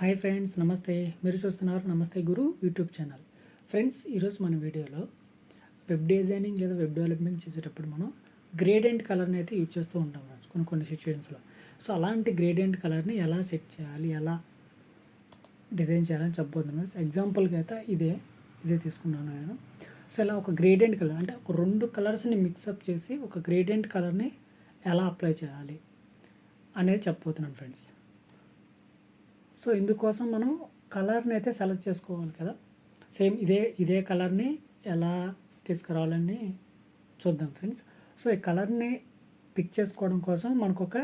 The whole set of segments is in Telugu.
హాయ్ ఫ్రెండ్స్ నమస్తే. మీరు చూస్తున్నారు నమస్తే గురు యూట్యూబ్ ఛానల్. ఫ్రెండ్స్ ఈరోజు మన వీడియోలో వెబ్ డిజైనింగ్ లేదా వెబ్ డెవలప్మెంట్ చేసేటప్పుడు మనం గ్రేడియంట్ కలర్ని అయితే యూజ్ చేస్తూ ఉంటాం కొన్ని కొన్ని సిచ్యువేషన్స్లో సో అలాంటి గ్రేడియంట్ కలర్ని ఎలా సెట్ చేయాలి ఎలా డిజైన్ చేయాలని చెప్పబోతున్నాను ఫ్రెండ్స్. ఎగ్జాంపుల్గా అయితే ఇదే ఇదే తీసుకున్నాను నేను. సో ఇలా ఒక గ్రేడియంట్ కలర్ అంటే ఒక రెండు కలర్స్ని మిక్సప్ చేసి ఒక గ్రేడియంట్ కలర్ని ఎలా అప్లై చేయాలి అనేది చెప్పబోతున్నాను ఫ్రెండ్స్. సో ఇందుకోసం మనం కలర్ని అయితే సెలెక్ట్ చేసుకోవాలి కదా. సేమ్ ఇదే ఇదే కలర్ని ఎలా తీసుకురావాలని చూద్దాం ఫ్రెండ్స్. సో ఈ కలర్ని పిక్ చేసుకోవడం కోసం మనకు ఒక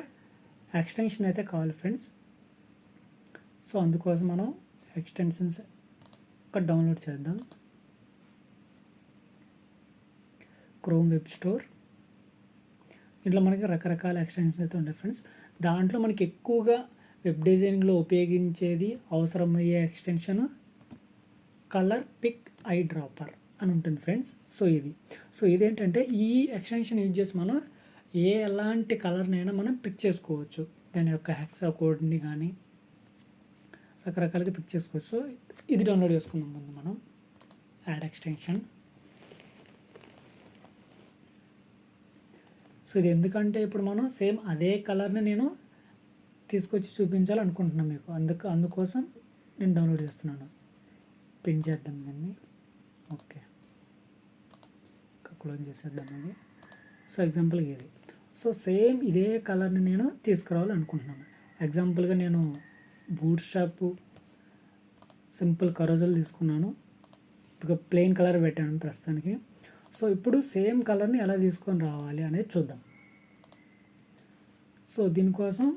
ఎక్స్టెన్షన్ అయితే కావాలి ఫ్రెండ్స్. సో అందుకోసం మనం ఎక్స్టెన్షన్స్ ఒక డౌన్లోడ్ చేద్దాం. Chrome web store. ఇంట్లో మనకి రకరకాల ఎక్స్టెన్షన్స్ అయితే ఉంటాయి ఫ్రెండ్స్. దాంట్లో మనకి ఎక్కువగా వెబ్ డిజైనింగ్లో ఉపయోగించేది అవసరమయ్యే extension colour pick eye dropper అని ఉంటుంది ఫ్రెండ్స్. సో ఇది. సో ఇదేంటంటే ఈ ఎక్స్టెన్షన్ యూజ్ చేసి మనం ఏ ఎలాంటి కలర్నైనా మనం పిక్ చేసుకోవచ్చు. దాని యొక్క హెక్సా కోడ్ని కానీ రకరకాలుగా పిక్ చేసుకోవచ్చు. సో ఇది డౌన్లోడ్ చేసుకుందాం ముందు మనం. Add extension. సో ఇది ఎందుకంటే ఇప్పుడు మనం సేమ్ అదే కలర్ని నేను తీసుకొచ్చి చూపించాలనుకుంటున్నాను మీకు. అందుకు అందుకోసం నేను డౌన్లోడ్ చేస్తున్నాను. పిన్ చేద్దాం దాన్ని. ఓకే. క్లోజ్ చేసేద్దాం అది సో ఎగ్జాంపుల్గా ఇది. సో సేమ్ ఇదే కలర్ని నేను తీసుకురావాలనుకుంటున్నాను. ఎగ్జాంపుల్గా నేను బూట్ షాప్ సింపుల్ కరోజులు తీసుకున్నాను. ఇక ప్లెయిన్ కలర్ పెట్టాను ప్రస్తుతానికి. సో ఇప్పుడు సేమ్ కలర్ని ఎలా తీసుకొని రావాలి అనేది చూద్దాం. సో దీనికోసం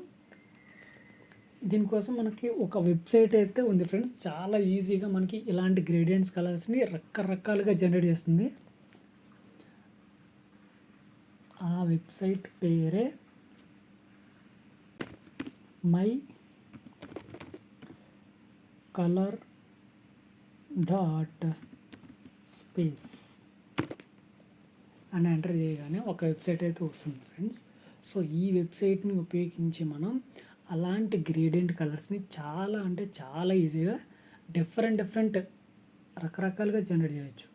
దీనికోసం మనకి ఒక వెబ్సైట్ అయితే ఉంది ఫ్రెండ్స్. చాలా ఈజీగా మనకి ఇలాంటి గ్రేడియంట్స్ కలర్స్ని రకరకాలుగా జనరేట్ చేస్తుంది. ఆ వెబ్సైట్ పేరే మై కలర్ డాట్ స్పేస్ అని ఎంటర్ చేయగానే ఒక వెబ్సైట్ అయితే వస్తుంది ఫ్రెండ్స్. సో ఈ వెబ్సైట్ని ఉపయోగించి మనం అలాంటి గ్రేడియంట్ కలర్స్ని చాలా అంటే చాలా ఈజీగా డిఫరెంట్ డిఫరెంట్ రకరకాలుగా జనరేట్ చేయొచ్చు.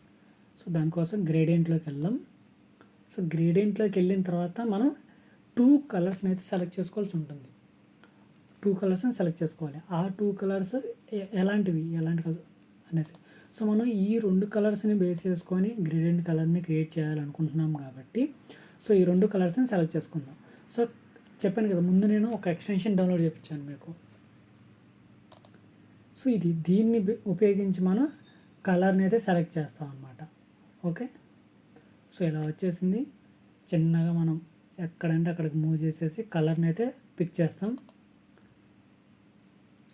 సో దానికోసం గ్రేడియంట్లోకి వెళ్దాం. సో గ్రేడియంట్లోకి వెళ్ళిన తర్వాత మనం టూ కలర్స్ని అయితే సెలెక్ట్ చేసుకోవాల్సి ఉంటుంది. టూ కలర్స్ని సెలెక్ట్ చేసుకోవాలి. ఆ టూ కలర్స్ ఎలాంటివి? ఎలాంటి కలర్స్ అనేసి. సో మనం ఈ రెండు కలర్స్ని బేస్ చేసుకొని గ్రేడియంట్ కలర్ని క్రియేట్ చేయాలనుకుంటున్నాం కాబట్టి సో ఈ రెండు కలర్స్ని సెలెక్ట్ చేసుకుందాం. సో చెప్పాను కదా ముందు నేను ఒక ఎక్స్టెన్షన్ డౌన్లోడ్ చేయించాను మీకు. సో ఇది దీన్ని ఉపయోగించి మనం కలర్ని అయితే సెలెక్ట్ చేస్తాం అన్నమాట. ఓకే? సో ఇలా వచ్చేసింది. చిన్నగా మనం ఎక్కడంటే అక్కడికి మూవ్ చేసేసి కలర్ని అయితే పిక్ చేస్తాం.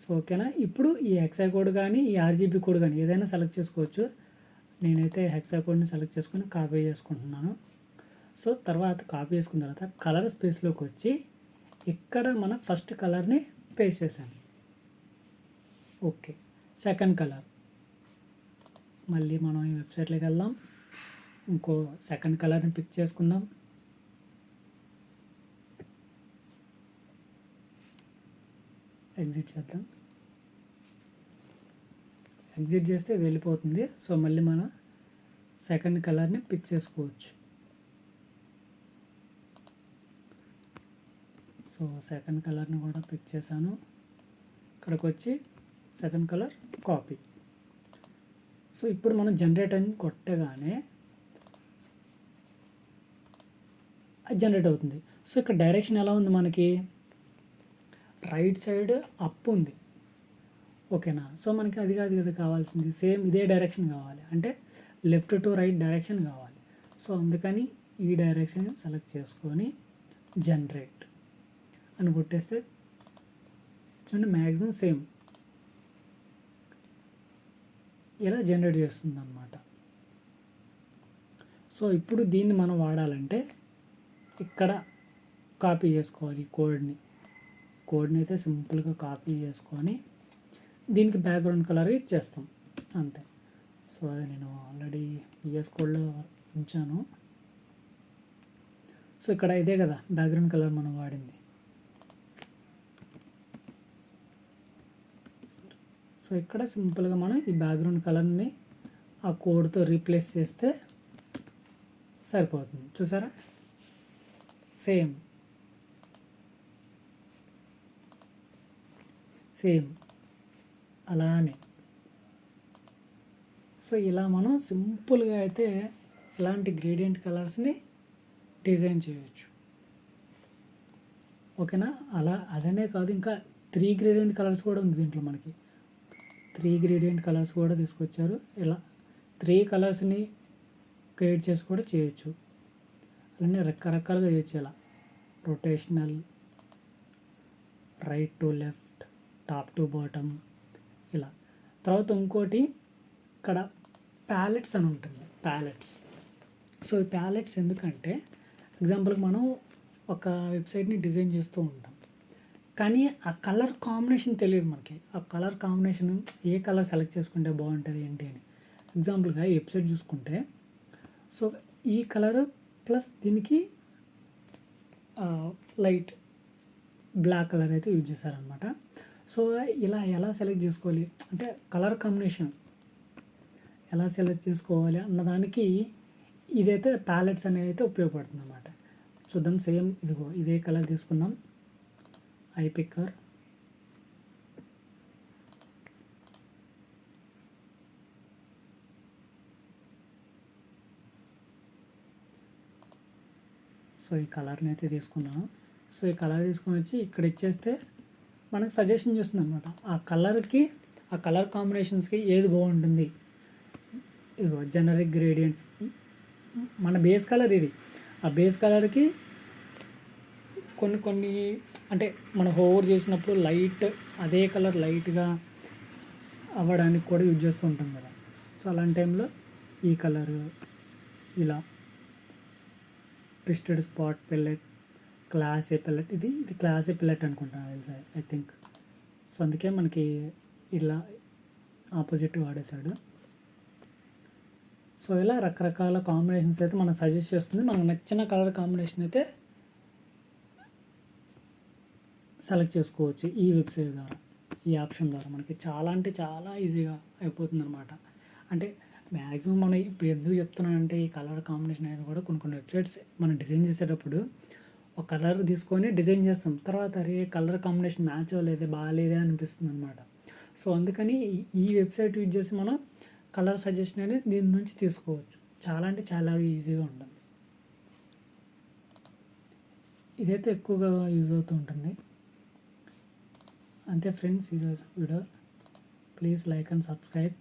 సో ఓకేనా? ఇప్పుడు ఈ హెక్సా కోడ్ కానీ ఈ ఆర్జీబీ కోడ్ కానీ ఏదైనా సెలెక్ట్ చేసుకోవచ్చు. నేనైతే హెక్సా కోడ్ని సెలెక్ట్ చేసుకొని కాపీ చేసుకుంటున్నాను. సో తర్వాత కాపీ చేసుకున్న తర్వాత కలర్ స్పేస్లోకి వచ్చి ఇక్కడ మన ఫస్ట్ కలర్ని పేస్ట్ చేశాను. Okay second colour. మళ్ళీ మనం ఈ వెబ్సైట్లోకి వెళ్దాం. ఇంకో సెకండ్ కలర్ని పిక్ చేసుకుందాం. ఎగ్జిట్ చేద్దాం. ఎగ్జిట్ చేస్తే ఇది వెళ్ళిపోతుంది. సో మళ్ళీ మనం సెకండ్ కలర్ని పిక్ చేసుకోవచ్చు. సో సెకండ్ కలర్ని కూడా పిక్ చేశాను. ఇక్కడికి వచ్చి సెకండ్ కలర్ కాపీ సో ఇప్పుడు మనం జనరేట్ అని కొట్టగానే అది జనరేట్ అవుతుంది. సో ఇక్కడ డైరెక్షన్ ఎలా ఉంది మనకి? రైట్ సైడ్ అప్ ఉంది. ఓకేనా సో మనకి అది కాదు కదా కావాల్సింది. సేమ్ ఇదే డైరెక్షన్ కావాలి. అంటే లెఫ్ట్ టు రైట్ డైరెక్షన్ కావాలి. సో అందుకని ఈ డైరెక్షన్ సెలెక్ట్ చేసుకొని జనరేట్ అని కొట్టేస్తే చూడండి మ్యాక్సిమం సేమ్. ఇలా జనరేట్ చేస్తుంది అనమాట సో ఇప్పుడు దీన్ని మనం వాడాలంటే ఇక్కడ కాపీ చేసుకోవాలి ఈ కోడ్ని. కోడ్ని అయితే సింపుల్గా కాపీ చేసుకొని దీనికి బ్యాక్గ్రౌండ్ కలర్ ఇచ్చేస్తాం. అంతే. సో అది నేను ఆల్రెడీ విఎస్ కోడ్లో ఉంచాను. సో ఇక్కడ ఇదే కదా బ్యాక్గ్రౌండ్ కలర్ మనం వాడింది. సో ఇక్కడ సింపుల్గా మనం ఈ బ్యాక్గ్రౌండ్ కలర్ని ఆ కోడ్తో రీప్లేస్ చేస్తే సరిపోతుంది. చూసారా? సేమ్. సేమ్. అలానే. సో ఇలా మనం సింపుల్గా అయితే ఇలాంటి గ్రేడియంట్ కలర్స్ని డిజైన్ చేయొచ్చు. ఓకేనా? అలా అదనే కాదు ఇంకా త్రీ గ్రేడియంట్ కలర్స్ కూడా ఉంది దీంట్లో మనకి. త్రీ గ్రేడియంట్ కలర్స్ కూడా తీసుకొచ్చారు. ఇలా త్రీ కలర్స్ని క్రియేట్ చేసి కూడా చేయొచ్చు. అలానే రకరకాలుగా చేయొచ్చు ఇలా. Rotational right to left top to bottom ఇలా. తర్వాత ఇంకోటి ఇక్కడ ప్యాలెట్స్ అని ఉంటుంది. ప్యాలెట్స్. సో ఈ ప్యాలెట్స్ ఎందుకంటే ఎగ్జాంపుల్కి మనం ఒక వెబ్సైట్ని డిజైన్ చేస్తూ ఉంటాం. కానీ ఆ కలర్ కాంబినేషన్ తెలియదు మనకి. ఆ కలర్ కాంబినేషన్ ఏ కలర్ సెలెక్ట్ చేసుకుంటే బాగుంటుంది ఏంటి అని. ఎగ్జాంపుల్గా వెబ్సైట్ చూసుకుంటే సో ఈ కలర్ ప్లస్ దీనికి లైట్ బ్లాక్ కలర్ అయితే యూజ్ చేశారనమాట సో ఇలా ఎలా సెలెక్ట్ చేసుకోవాలి? అంటే కలర్ కాంబినేషన్ ఎలా సెలెక్ట్ చేసుకోవాలి అన్నదానికి ఇదైతే ప్యాలెట్స్ అనేవి అయితే ఉపయోగపడుతుంది అనమాట చూద్దాం సేమ్ ఇదిగో ఇదే కలర్ తీసుకుందాం. ఐ పిక్కర్ సో ఈ కలర్ని అయితే తీసుకున్నాను సో ఈ కలర్ తీసుకొని వచ్చి ఇక్కడ ఇచ్చేస్తే మనకు సజెషన్ చేస్తుంది అనమాట ఆ కలర్కి ఆ కలర్ కాంబినేషన్స్కి ఏది బాగుంటుంది? ఇదిగో జనరిక్ గ్రేడియంట్స్. మన బేస్ కలర్ ఇది. ఆ బేస్ కలర్కి కొన్ని కొన్ని అంటే మనం హోవర్ చేసినప్పుడు లైట్ అదే కలర్ లైట్గా అవ్వడానికి కూడా యూజ్ చేస్తూ ఉంటాం కదా. సో అలాంటి టైంలో ఈ కలర్ ఇలా twisted spot pellet class A pellet ఇది ఇది క్లాస్ ఏ పెల్లెట్ అనుకుంటాను ఐ థింక్. సో అందుకే మనకి ఇలా ఆపోజిట్ వాడేశాడు. సో ఇలా రకరకాల కాంబినేషన్స్ అయితే మనం సజెస్ట్ చేస్తుంది. మనకు నచ్చిన కలర్ కాంబినేషన్ అయితే సెలెక్ట్ చేసుకోవచ్చు ఈ వెబ్సైట్ ద్వారా ఈ ఆప్షన్ ద్వారా. మనకి చాలా అంటే చాలా ఈజీగా అయిపోతుంది అనమాట అంటే మ్యాక్సిమం మనం ఇప్పుడు ఎందుకు చెప్తున్నానంటే ఈ కలర్ కాంబినేషన్ అనేది కూడా కొన్ని కొన్ని వెబ్సైట్స్ మనం డిజైన్ చేసేటప్పుడు ఒక కలర్ తీసుకొని డిజైన్ చేస్తాం. తర్వాత అరే కలర్ కాంబినేషన్ మ్యాచ్ అవ్వలేదే బాగాలేదే అనిపిస్తుంది అనమాట సో అందుకని ఈ వెబ్సైట్ యూజ్ చేసి మనం కలర్ సజెషన్ అనేది దీని నుంచి తీసుకోవచ్చు. చాలా అంటే చాలా ఈజీగా ఉంటుంది. ఇదైతే ఎక్కువగా యూజ్ అవుతూ ఉంటుంది. అంతే ఫ్రెండ్స్ ఈరోజు video please like and subscribe